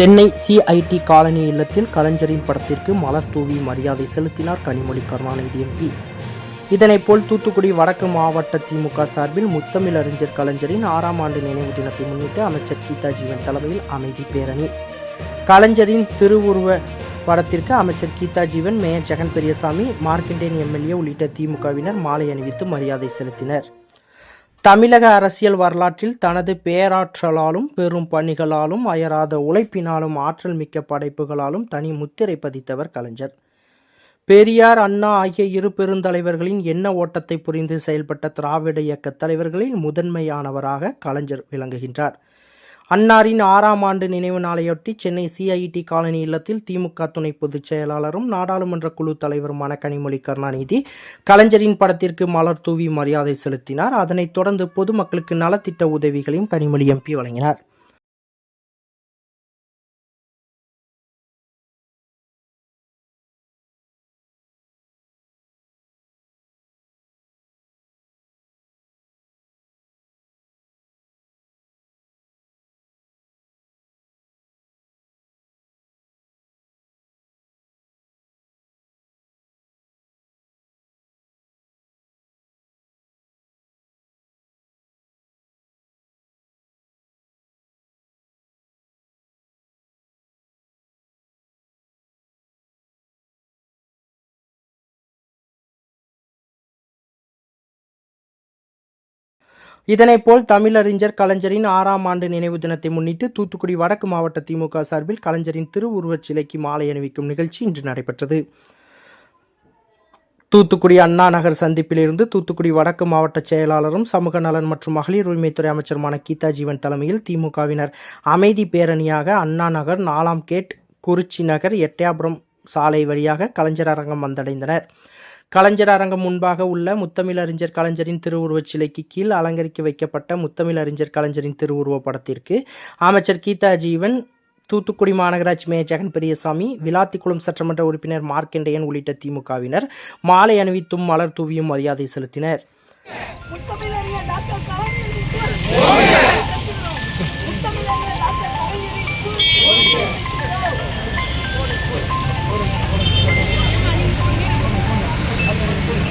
Chennai CID colony இல்லத்தில் கலைஞரின் படத்திற்கு மலர் தூவி மரியாதை செலுத்தினார் கனிமொழி கருணாநிதி எம்பி. இதனைப்போல் தூத்துக்குடி வடக்கு மாவட்ட திமுக சார்பில் முத்தமிழ் அறிஞர் கலைஞரின் ஆறாம் ஆண்டு நினைவு தினத்தை முன்னிட்டு அமைச்சர் கீதா ஜீவன் தலைமையில் அமைதி பேரணி. கலைஞரின் திருவுருவ படத்திற்கு அமைச்சர் கீதா ஜீவன் மேயர் ஜெகன் பெரியசாமி மார்க்கண்டேன் எம்எல்ஏ உள்ளிட்ட திமுகவினர் மாலை அணிவித்து மரியாதை செலுத்தினர். தமிழக அரசியல் வரலாற்றில் தனது பேராற்றலாலும் பெரும் பணிகளாலும் அயராத உழைப்பினாலும் ஆற்றல் மிக்க படைப்புகளாலும் தனி முத்திரை பதித்தவர் கலைஞர். பெரியார் அண்ணா ஆகிய இரு பெருந்தலைவர்களின் எண்ண ஓட்டத்தை புரிந்து செயல்பட்ட திராவிட இயக்க தலைவர்களில் முதன்மையானவராக கலைஞர் விளங்குகின்றார். அன்னாரின் ஆறாம் ஆண்டு நினைவு நாளையொட்டி சென்னை சிஐடி காலனி இல்லத்தில் திமுக துணை பொதுச் செயலாளரும் நாடாளுமன்ற குழு தலைவருமான கனிமொழி கருணாநிதி கலைஞரின் படத்திற்கு மலர் தூவி மரியாதை செலுத்தினார். அதனைத் தொடர்ந்து பொதுமக்களுக்கு நலத்திட்ட உதவிகளையும் கனிமொழி எம்பி வழங்கினார். இதனைப்போல் தமிழறிஞர் கலைஞரின் ஆறாம் ஆண்டு நினைவு தினத்தை முன்னிட்டு தூத்துக்குடி வடக்கு மாவட்ட திமுக சார்பில் கலைஞரின் திருவுருவச் சிலைக்கு மாலை அணிவிக்கும் நிகழ்ச்சி இன்று நடைபெற்றது. தூத்துக்குடி அண்ணா நகர் சந்திப்பிலிருந்து தூத்துக்குடி வடக்கு மாவட்ட செயலாளரும் சமூக நலன் மற்றும் மகளிர் உரிமைத்துறை அமைச்சருமான கீதா ஜீவன் தலைமையில் திமுகவினர் அமைதி பேரணியாக அண்ணா நகர் நாலாம் கேட் குறிச்சி நகர் எட்டயாபுரம் சாலை வழியாக கலைஞர் அரங்கம் வந்தடைந்தனர். கலைஞர் அரங்கம் முன்பாக உள்ள முத்தமிழறிஞர் கலைஞரின் திருவுருவச் சிலைக்கு கீழ் அலங்கரிக்க வைக்கப்பட்ட முத்தமிழறிஞர் கலைஞரின் திருவுருவ படத்திற்கு அமைச்சர் கீதா ஜீவன் தூத்துக்குடி மாநகராட்சி மேயர் ஜெகன் பெரியசாமி விளாத்திக்குளம் சட்டமன்ற உறுப்பினர் மார்க்கெண்டையன் உள்ளிட்ட திமுகவினர் மாலை அணிவித்தும் மலர் தூவியும் மரியாதை செலுத்தினர்.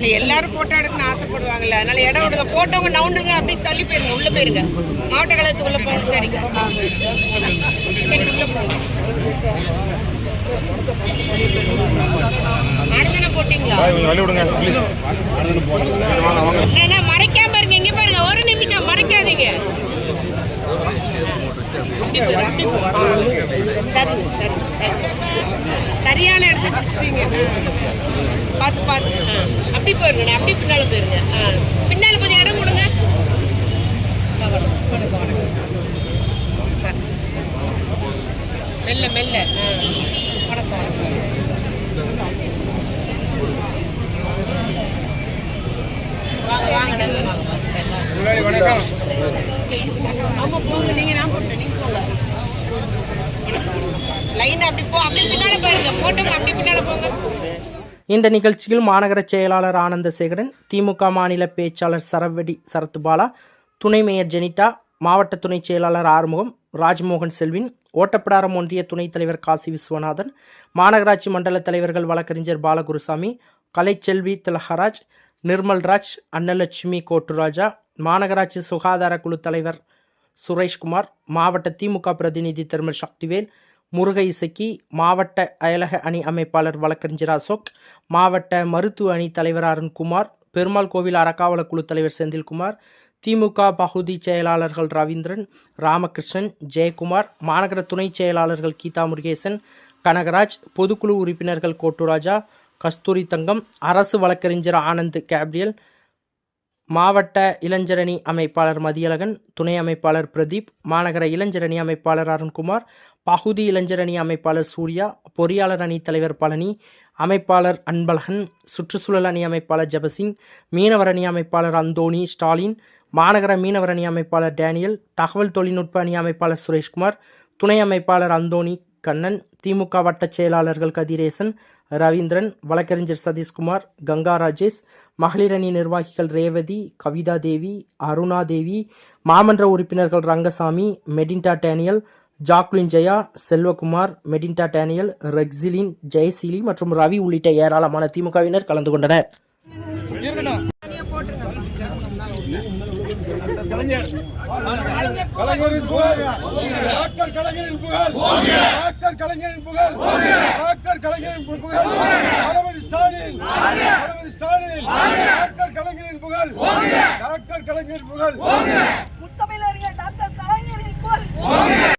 இல்ல எல்லாரும் போட்டோ எடுக்கணும்னு ஆசைப்படுவாங்கல்ல. அதனால இடம் விடுங்க போட்டோங்க நவுண்டுங்க அப்படி தள்ளி போயிருங்க. உள்ள போயிருங்க. மாவட்ட கழகத்துக்குள்ள போகணும். சரிங்க. சரி, உள்ள போங்க. அனுதானே போட்டீங்களா பாய், கொஞ்சம் வழி விடுங்க ப்ளீஸ் வாங்க வாங்க என்ன மறைக்காம இருங்க இங்க பாருங்க ஒரு நிமிஷம் மறைக்காதீங்க அப்படி போயிரு, அப்படி போயிரு. ஆ. சரி சரி சரி. சரியான இடத்த பிடிச்சிட்டீங்க பார்த்து பார்த்து ஆ. அப்படி போயிருங்க அப்படி பின்னால போயிருங்க ஆ. பின்னால கொஞ்சம் இடம் கொடுங்க கவனம், கவனம், கவனம். மெல்ல மெல்ல. ஆ. வணக்கம் வாங்க வாங்க நல்லா வாங்க வாங்க. வணக்கம். அவங்க போங்க. நீங்க நான் போட்டேன். நீங்க போங்க. லைன் அப்படி போ அப்படி பின்னால போயிருங்க போட்டோங்க அப்படி பின்னால போங்க. இந்த நிகழ்ச்சியில் மாநகர செயலாளர் ஆனந்தசேகரன் திமுக மாநில பேச்சாளர் சரவெடி சரத்பாலா துணை மேயர் ஜெனிட்டா மாவட்ட துணை செயலாளர் ஆறுமுகம் ராஜ்மோகன் செல்வின் ஓட்டப்பிடாரம் ஒன்றிய துணைத் தலைவர் காசி விஸ்வநாதன் மாநகராட்சி மண்டல தலைவர்கள் வழக்கறிஞர் பாலகுருசாமி கலைச்செல்வி திலகராஜ் நிர்மல்ராஜ் அன்னலட்சுமி கோட்டுராஜா மாநகராட்சி சுகாதார குழு தலைவர் சுரேஷ்குமார் மாவட்ட திமுக பிரதிநிதி திருமல் சக்திவேல் முருகை இசக்கி மாவட்ட அயலக அணி அமைப்பாளர் வழக்கறிஞர் அசோக் மாவட்ட மருத்துவ அணி தலைவர் அருண்குமார் பெருமாள் கோவில் அறக்காவல குழு தலைவர் செந்தில்குமார் திமுக பகுதி செயலாளர்கள் ரவீந்திரன் ராமகிருஷ்ணன் ஜெயக்குமார் மாநகர துணை செயலாளர்கள் கீதா முருகேசன் கனகராஜ் பொதுக்குழு உறுப்பினர்கள் கோட்டுராஜா கஸ்தூரி தங்கம் அரசு வழக்கறிஞர் ஆனந்த் கேப்ரியல் மாவட்ட இளைஞரணி அமைப்பாளர் மதியழகன் துணை அமைப்பாளர் பிரதீப் மாநகர இளைஞரணி அமைப்பாளர் அருண்குமார் பகுதி இளைஞர் அணி அமைப்பாளர் சூர்யா பொறியாளர் அணி தலைவர் பழனி அமைப்பாளர் அன்பழகன் சுற்றுச்சூழல் அணி அமைப்பாளர் ஜபசிங் மீனவர் அணி அமைப்பாளர் அந்தோணி ஸ்டாலின் மாநகர மீனவர் அணி அமைப்பாளர் டேனியல் தகவல் தொழில்நுட்ப அணி அமைப்பாளர் சுரேஷ்குமார் துணை அமைப்பாளர் அந்தோணி கண்ணன் திமுக வட்டச் செயலாளர்கள் கதிரேசன் ரவீந்திரன் வழக்கறிஞர் சதீஷ்குமார் கங்கா ராஜேஷ் மகளிர் அணி நிர்வாகிகள் ரேவதி கவிதா தேவி அருணா தேவி மாமன்ற உறுப்பினர்கள் ரங்கசாமி மெடின்டா டேனியல் ஜாக்லின் ஜெயா செல்வகுமார் மெடிண்டா டேனியல் ரெக்ஸிலின் ஜெயசீலி மற்றும் ரவி உள்ளிட்ட ஏராளமான திமுகவினர் கலந்து கொண்டனர். கலைஞரின் புகழ் டாக்டர் கலைஞரின் புகழ் டாக்டர் கலைஞரின் புகழ் டாக்டர் கலைஞரின் புகழ் தளபதி ஸ்டாலின் தளபதி ஸ்டாலின் டாக்டர் கலைஞரின் புகழ் டாக்டர் கலைஞரின் புகழ் முத்தமிழறிய டாக்டர் கலைஞரின் புகழ்.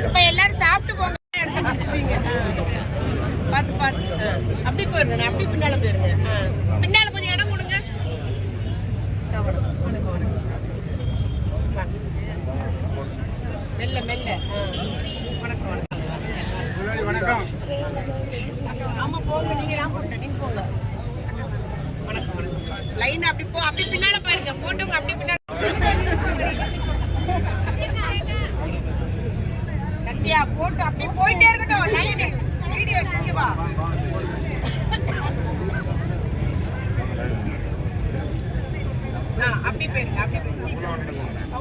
இப்ப எல்லாரும் சாப்பிட்டு போங்க இடத்த பிடிச்சிட்டீங்க. ஆ. பார்த்து பார்த்து ஆ. அப்படி போயிருங்க அப்படி பின்னால போயிருங்க ஆ. பின்னால கொஞ்சம் இடம் கொடுங்க வணக்கம், வணக்கம். வாங்க. மெல்ல மெல்ல ஆ. வணக்கம் வணக்கம் முன்னாடி வணக்கம் ஆமா போங்க நீங்க நான் போட்டேன் நீங்க போங்க வணக்கம் வணக்கம் லைன் அப்படி போ அப்படி பின்னால பாருங்க போட்டவங்க அப்படி பின்னால சத்யா போட்டு அப்படி போயிட்டே இருக்கட்டும் லைன் வீடியோ எடுத்துங்க வா ஆ, அப்படி போயிருங்க அப்படி போயிருங்க